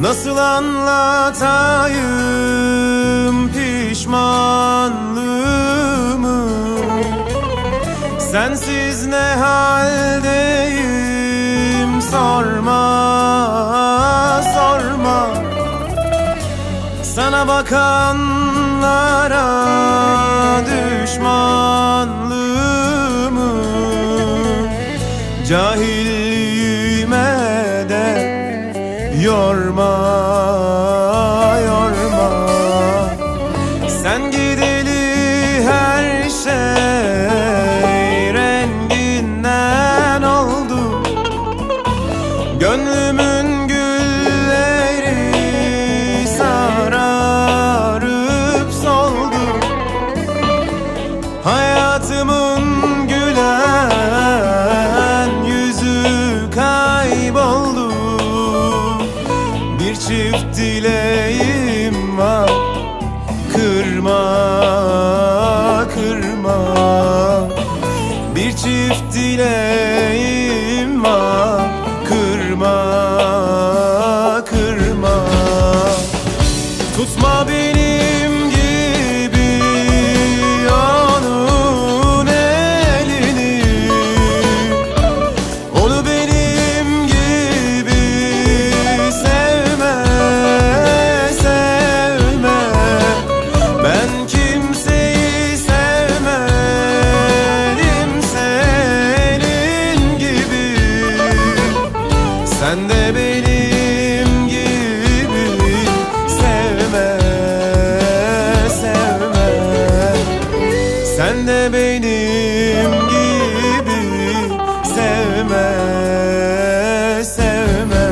Nasıl anlatayım pişmanlığımı? Sensiz ne haldeyim? Sorma sorma. Sana bakanlara düşmanlığımı Cahilliğime de yorma yorma. Sen gideli her şey renginden oldu. Gönlümün Sen de benim gibi sevme, sevme.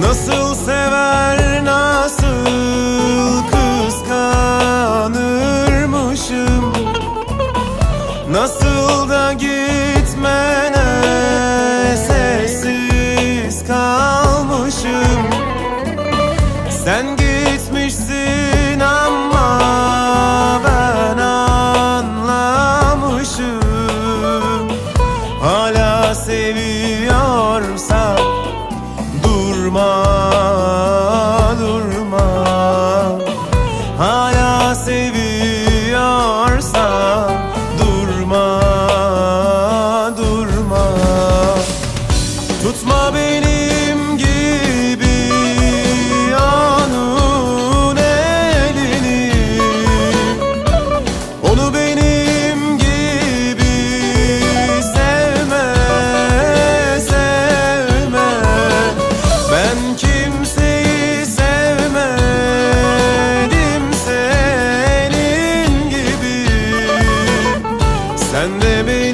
Nasıl sever Nasıl da gitmene sessiz kalmışım. Sen gitmişsin ama ben anlamışım. Hala seviyorsan Sen de beni